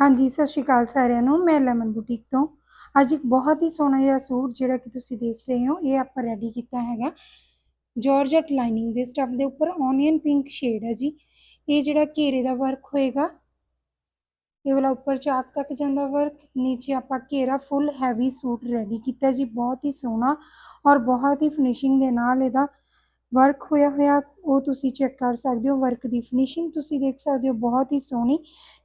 ਹਾਂਜੀ, ਸਤਿ ਸ਼੍ਰੀ ਅਕਾਲ ਸਾਰਿਆਂ ਨੂੰ, ਮੈਂ ਲੈਮਨ ਬੁਟੀਕ ਤੋਂ। ਅੱਜ ਇੱਕ ਬਹੁਤ ਹੀ ਸੋਹਣਾ ਜਿਹਾ ਸੂਟ ਜਿਹੜਾ ਕਿ ਤੁਸੀਂ ਦੇਖ ਰਹੇ ਹੋ, ਇਹ ਆਪਾਂ ਰੈਡੀ ਕੀਤਾ ਹੈਗਾ। ਜਾਰਜਟ ਲਾਈਨਿੰਗ ਦੇ ਸਟਫ ਦੇ ਉੱਪਰ ਓਨੀਅਨ ਪਿੰਕ ਸ਼ੇਡ ਹੈ ਜੀ। ਇਹ ਜਿਹੜਾ ਘੇਰੇ ਦਾ ਵਰਕ ਹੋਏਗਾ, ਇਹ ਵਾਲਾ ਉੱਪਰ ਚਾਕ ਤੱਕ ਜਾਂਦਾ ਵਰਕ ਨੀਚੇ ਆਪਾਂ ਘੇਰਾ ਫੁੱਲ ਹੈਵੀ ਸੂਟ ਰੈਡੀ ਕੀਤਾ ਜੀ, ਬਹੁਤ ਹੀ ਸੋਹਣਾ ਔਰ ਬਹੁਤ ਹੀ ਫਿਨਿਸ਼ਿੰਗ ਦੇ ਨਾਲ ਇਹਦਾ ਵਰਕ ਹੋਇਆ ਹੋਇਆ, ਉਹ ਤੁਸੀਂ ਚੈੱਕ ਕਰ ਸਕਦੇ ਹੋ ਵਰਕ ਦੀ ਫਿਨਿਸ਼ਿੰਗ ਤੁਸੀਂ ਦੇਖ ਸਕਦੇ ਹੋ, ਬਹੁਤ ਹੀ ਸੋਹਣੀ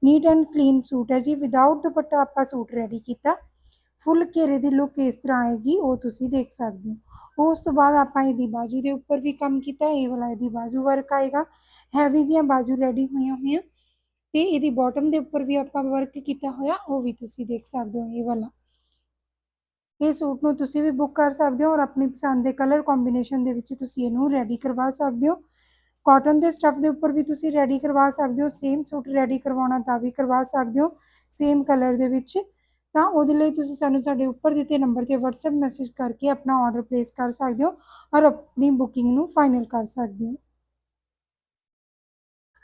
ਨੀਟ ਐਂਡ ਕਲੀਨ ਸੂਟ ਹੈ ਜੀ ਵਿਦਆਊਟ ਦੁਪੱਟਾ ਆਪਾਂ ਸੂਟ ਰੈਡੀ ਕੀਤਾ। ਫੁੱਲ ਘੇਰੇ ਦੀ ਲੁੱਕ ਇਸ ਤਰ੍ਹਾਂ ਆਏਗੀ, ਉਹ ਤੁਸੀਂ ਦੇਖ ਸਕਦੇ ਹੋ। ਉਸ ਤੋਂ ਬਾਅਦ ਆਪਾਂ ਇਹਦੀ ਬਾਜੂ ਦੇ ਉੱਪਰ ਵੀ ਕੰਮ ਕੀਤਾ, ਇਹ ਵਾਲਾ ਇਹਦੀ ਬਾਜੂ ਵਰਕ ਆਏਗਾ। ਹੈਵੀ ਜਿਹੀਆਂ ਬਾਜੂ ਰੈਡੀ ਹੋਈਆਂ ਹੋਈਆਂ, ਤੇ ਇਹਦੀ ਬਾਟਮ ਦੇ ਉੱਪਰ ਵੀ ਆਪਾਂ ਵਰਕ ਕੀਤਾ ਹੋਇਆ, ਉਹ ਵੀ ਤੁਸੀਂ ਦੇਖ ਸਕਦੇ ਹੋ, ਇਹ ਵਾਲਾ। ਇਹ ਸੂਟ ਨੂੰ ਤੁਸੀਂ ਵੀ ਬੁੱਕ ਕਰ ਸਕਦੇ ਹੋ ਔਰ ਆਪਣੀ ਪਸੰਦ ਦੇ ਕਲਰ ਕੰਬੀਨੇਸ਼ਨ ਦੇ ਵਿੱਚ ਤੁਸੀਂ ਇਹਨੂੰ ਰੈਡੀ ਕਰਵਾ ਸਕਦੇ ਹੋ। ਕਾਟਨ ਦੇ ਸਟੱਫ ਦੇ ਉੱਪਰ ਵੀ ਤੁਸੀਂ ਰੈਡੀ ਕਰਵਾ ਸਕਦੇ ਹੋ ਸੇਮ ਸੂਟ ਰੈਡੀ ਕਰਵਾਉਣਾ ਤਾਂ ਵੀ ਕਰਵਾ ਸਕਦੇ ਹੋ ਸੇਮ ਕਲਰ ਦੇ ਵਿੱਚ। ਤਾਂ ਉਹਦੇ ਲਈ ਤੁਸੀਂ ਸਾਨੂੰ ਸਾਡੇ ਉੱਪਰ ਦਿੱਤੇ ਨੰਬਰ ਤੇ WhatsApp ਮੈਸੇਜ ਕਰਕੇ ਆਪਣਾ ਆਰਡਰ ਪਲੇਸ ਕਰ ਸਕਦੇ ਹੋ ਔਰ ਆਪਣੀ ਬੁਕਿੰਗ ਨੂੰ ਫਾਈਨਲ ਕਰ ਸਕਦੇ ਹੋ।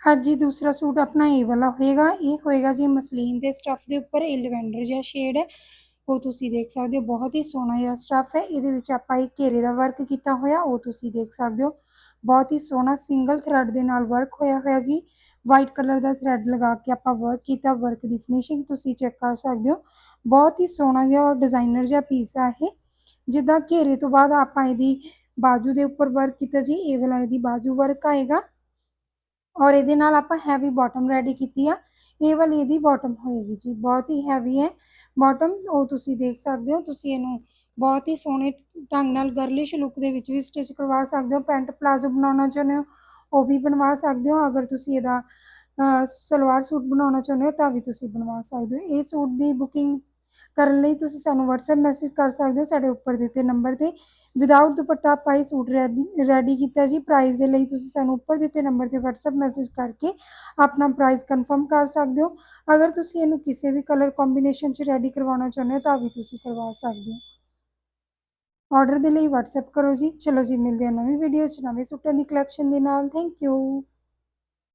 ਅੱਜ ਜੀ ਦੂਸਰਾ ਸੂਟ ਆਪਣਾ ਇਹ ਵਾਲਾ ਹੋਏਗਾ। ਇਹ ਹੋਏਗਾ ਜੀ ਮਸਲੀਨ ਦੇ ਸਟੱਫ ਦੇ ਉੱਪਰ, ਇਹ ਲਵੈਂਡਰ ਜਿਹਾ ਸ਼ੇਡ ਹੈ। ਉਹ ਤੁਸੀਂ ਦੇਖ ਸਕਦੇ ਹੋ, ਬਹੁਤ ਹੀ ਸੋਹਣਾ ਜਿਹਾ ਸਟੱਫ ਹੈ। ਇਹਦੇ ਵਿੱਚ ਆਪਾਂ ਇਹ ਘੇਰੇ ਦਾ ਵਰਕ ਕੀਤਾ ਹੋਇਆ, ਉਹ ਤੁਸੀਂ ਦੇਖ ਸਕਦੇ ਹੋ। ਬਹੁਤ ਹੀ ਸੋਹਣਾ ਸਿੰਗਲ ਥਰੈਡ ਦੇ ਨਾਲ ਵਰਕ ਹੋਇਆ ਹੋਇਆ ਜੀ। ਵਾਈਟ ਕਲਰ ਦਾ ਥਰੈਡ ਲਗਾ ਕੇ ਆਪਾਂ ਵਰਕ ਕੀਤਾ ਵਰਕ ਦੀ ਫਿਨਿਸ਼ਿੰਗ ਤੁਸੀਂ ਚੈੱਕ ਕਰ ਸਕਦੇ ਹੋ। ਬਹੁਤ ਹੀ ਸੋਹਣਾ ਜਿਹਾ ਔਰ ਡਿਜ਼ਾਈਨਰ ਜਿਹਾ ਪੀਸ ਆ ਇਹ। ਜਿੱਦਾਂ ਘੇਰੇ ਤੋਂ ਬਾਅਦ ਆਪਾਂ ਇਹਦੀ ਬਾਜੂ ਦੇ ਉੱਪਰ ਵਰਕ ਕੀਤਾ ਜੀ, ਇਹ ਵਾਲਾ ਇਹਦੀ ਬਾਜੂ ਵਰਕ ਆਏਗਾ। ਔਰ ਇਹਦੇ ਨਾਲ ਆਪਾਂ ਹੈਵੀ ਬਾਟਮ ਰੈਡੀ ਕੀਤੀ ਆ। ਇਹ ਵਾਲੀ ਇਹਦੀ ਬਾਟਮ ਹੋਏਗੀ ਜੀ, ਬਹੁਤ ਹੀ ਹੈਵੀ ਹੈ। ਬਾਟਮ ਉਹ ਤੁਸੀਂ ਦੇਖ ਸਕਦੇ ਹੋ, ਤੁਸੀਂ ਇਹਨੂੰ ਬਹੁਤ ਹੀ ਸੋਹਣੇ ਢੰਗ ਨਾਲ ਗਰਲਿਸ਼ ਲੁੱਕ ਦੇ ਵਿੱਚ ਵੀ ਸਟਿਚ ਕਰਵਾ ਸਕਦੇ ਹੋ, ਪੈਂਟ ਪਲਾਜ਼ੋ ਬਣਾਉਣਾ ਚਾਹੁੰਦੇ ਹੋ, ਉਹ ਵੀ ਬਣਵਾ ਸਕਦੇ ਹੋ, ਅਗਰ ਤੁਸੀਂ ਇਹਦਾ ਸਲਵਾਰ ਸੂਟ ਬਣਾਉਣਾ ਚਾਹੁੰਦੇ ਹੋ ਤਾਂ ਵੀ ਤੁਸੀਂ ਬਣਵਾ ਸਕਦੇ ਹੋ। ਇਹ ਸੂਟ ਦੀ ਬੁਕਿੰਗ ਕਰਨ ਲਈ ਤੁਸੀਂ ਸਾਨੂੰ WhatsApp ਮੈਸੇਜ ਕਰ ਸਕਦੇ ਹੋ ਸਾਡੇ ਉੱਪਰ ਦਿੱਤੇ ਨੰਬਰ ਤੇ। ਵਿਦਆਊਟ ਦੁਪੱਟਾ ਆਪਾਂ ਇਹ ਸੂਟ ਰੈਡੀ ਕੀਤਾ ਜੀ। ਪ੍ਰਾਈਸ ਦੇ ਲਈ ਤੁਸੀਂ ਸਾਨੂੰ ਉੱਪਰ ਦਿੱਤੇ ਨੰਬਰ ਤੇ WhatsApp ਮੈਸੇਜ ਕਰਕੇ ਆਪਣਾ ਪ੍ਰਾਈਸ ਕਨਫਰਮ ਕਰ ਸਕਦੇ ਹੋ। ਅਗਰ ਤੁਸੀਂ ਇਹਨੂੰ ਕਿਸੇ ਵੀ ਕਲਰ ਕੰਬੀਨੇਸ਼ਨ 'ਚ ਰੈਡੀ ਕਰਵਾਉਣਾ ਚਾਹੁੰਦੇ ਹੋ, ਤਾਂ ਵੀ ਤੁਸੀਂ ਕਰਵਾ ਸਕਦੇ ਹੋ। ਆਰਡਰ ਦੇ ਲਈ WhatsApp ਕਰੋ ਜੀ। ਚਲੋ ਜੀ, ਮਿਲਦੇ ਹਾਂ ਨਵੀਂ ਵੀਡੀਓ 'ਚ, ਨਵੇਂ ਸੂਟਾਂ ਦੀ ਕਲੈਕਸ਼ਨ ਦੇ ਨਾਲ। Thank you